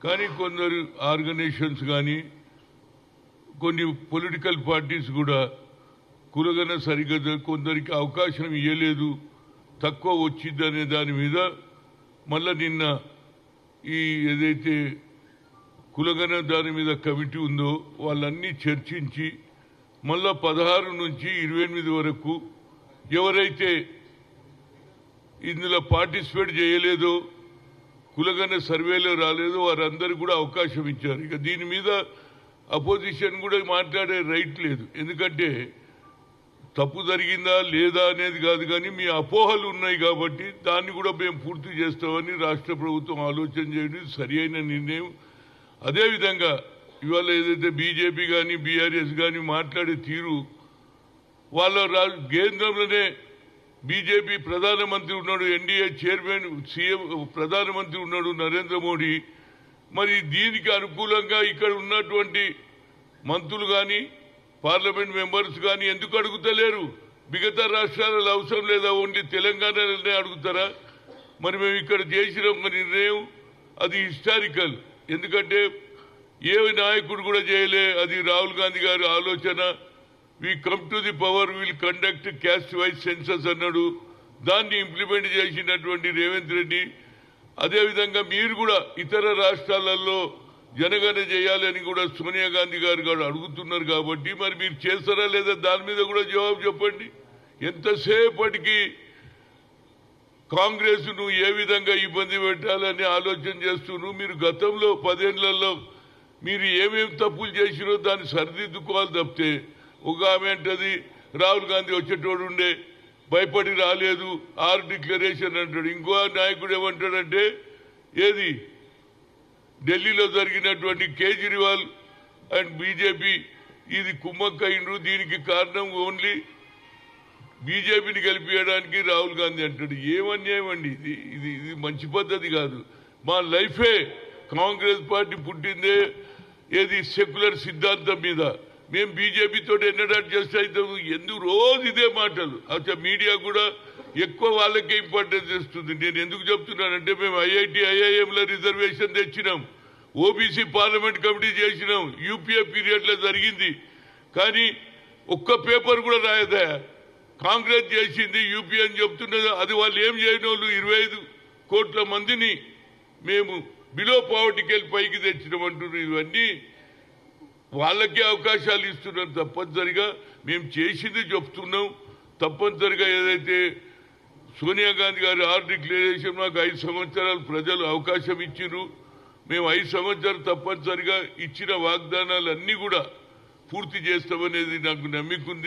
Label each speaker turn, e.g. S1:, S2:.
S1: కానీ కొందరు ఆర్గనైజేషన్స్ కానీ కొన్ని పొలిటికల్ పార్టీస్ కూడా కులగన సరిగ్గా కొందరికి అవకాశం ఇవ్వలేదు తక్కువ వచ్చిందనే దాని మీద మళ్ళా నిన్న ఈ ఏదైతే కులగన దాని మీద కమిటీ ఉందో వాళ్ళన్నీ చర్చించి మళ్ళా పదహారు నుంచి ఇరవై ఎనిమిది వరకు ఎవరైతే ఇందులో పార్టిసిపేట్ చేయలేదో కులగన సర్వేలో రాలేదు వారందరికీ కూడా అవకాశం ఇచ్చారు. ఇక దీని మీద అపోజిషన్ కూడా మాట్లాడే రైట్ లేదు. ఎందుకంటే తప్పు జరిగిందా లేదా అనేది కాదు కానీ మీ అపోహలు ఉన్నాయి కాబట్టి దాన్ని కూడా మేము పూర్తి చేస్తామని రాష్ట్ర ప్రభుత్వం ఆలోచన చేయడం సరి అయిన నిర్ణయం. అదేవిధంగా ఇవాళ ఏదైతే బీజేపీ కానీ బీఆర్ఎస్ కానీ మాట్లాడే తీరు వాళ్ళ కేంద్రంలోనే బీజేపీ ప్రధానమంత్రి ఉన్నాడు ఎన్డీఏ చైర్మన్ సీఎం ప్రధానమంత్రి ఉన్నాడు నరేంద్ర మోడీ. మరి దీనికి అనుకూలంగా ఇక్కడ ఉన్నటువంటి మంత్రులు కానీ పార్లమెంట్ మెంబర్స్ కానీ ఎందుకు అడుగుతలేరు? మిగతా రాష్ట్రాలలో అవసరం లేదా? ఓన్లీ తెలంగాణలోనే అడుగుతారా? మరి మేము ఇక్కడ చేసిన ఒక నిర్ణయం అది హిస్టారికల్. ఎందుకంటే ఏ నాయకుడు కూడా చేయలే అది రాహుల్ గాంధీ గారి ఆలోచన we come to the power will conduct caste wise census అన్నాడు. దాన్ని ఇంప్లిమెంట్ చేసినటువంటి రేవంత్ రెడ్డి అదేవిధంగా మీరు కూడా ఇతర రాష్ట్రాలలో జనగణన చేయాలని కూడా సోనియా గాంధీ గారు కూడా అడుగుతున్నారు కాబట్టి మరి మీరు చేస్తారా లేదా దాని మీద కూడా జవాబు చెప్పండి. ఎంతసేపటికి కాంగ్రెస్ను ఏ విధంగా ఇబ్బంది పెట్టాలని ఆలోచన చేస్తున్నారు. మీరు గతంలో పదేళ్ళలో మీరు ఏమేమి తప్పులు చేసినో దాన్ని సరిదిద్దుకోవాలి తప్పితే ఒక ఆమె ఏంటది రాహుల్ గాంధీ వచ్చేటోడు ఉండే భయపడి రాలేదు ఆర్ డిక్లరేషన్ అంటాడు. ఇంకో నాయకుడు ఏమంటాడంటే ఏది? ఢిల్లీలో జరిగినటువంటి కేజ్రీవాల్ అండ్ బీజేపీ ఇది కుమ్మక్కయిండ్రు దీనికి కారణం ఓన్లీ బీజేపీని గెలిపించడానికి రాహుల్ గాంధీ అంటాడు. ఏమన్యాయం అండి ఇది? ఇది ఇది మంచి పద్ధతి కాదు. మా లైఫే కాంగ్రెస్ పార్టీ పుట్టిందే ఏది? సెక్యులర్ సిద్ధాంతం మీద. మేము బీజేపీతో ఎన్నడాట్ చేస్తే అయితే ఎందుకు రోజు ఇదే మాటలు. అచ్చా మీడియా కూడా ఎక్కువ వాళ్ళకే ఇంపార్టెన్స్ ఇస్తుంది. నేను ఎందుకు చెప్తున్నానంటే మేము ఐఐటి ఐఐఎంలో రిజర్వేషన్ తెచ్చినాం. ఓబీసీ పార్లమెంట్ కమిటీ చేసినాం. యూపీఏ పీరియడ్లో జరిగింది. కానీ ఒక్క పేపర్ కూడా రాయదా? కాంగ్రెస్ చేసింది యూపీ అని చెప్తున్నది. అది వాళ్ళు ఏం చేయని వాళ్ళు ఇరవై ఐదు కోట్ల మందిని మేము బిలో పావర్టీకి వెళ్ళి పైకి తెచ్చినామంటున్నారు ఇవన్నీ. వాళ్ళకే అవకాశాలు ఇస్తున్నాం. తప్పనిసరిగా మేము చేసింది చెప్తున్నాం. తప్పనిసరిగా ఏదైతే సోనియా గాంధీ గారి ఆర్ డిక్లరేషన్ మాకు ఐదు సంవత్సరాలు ప్రజలు అవకాశం ఇచ్చిర్రు మేము ఐదు సంవత్సరాలు తప్పనిసరిగా ఇచ్చిన వాగ్దానాలు అన్నీ కూడా పూర్తి చేస్తామనేది నాకు నమ్మికుంది.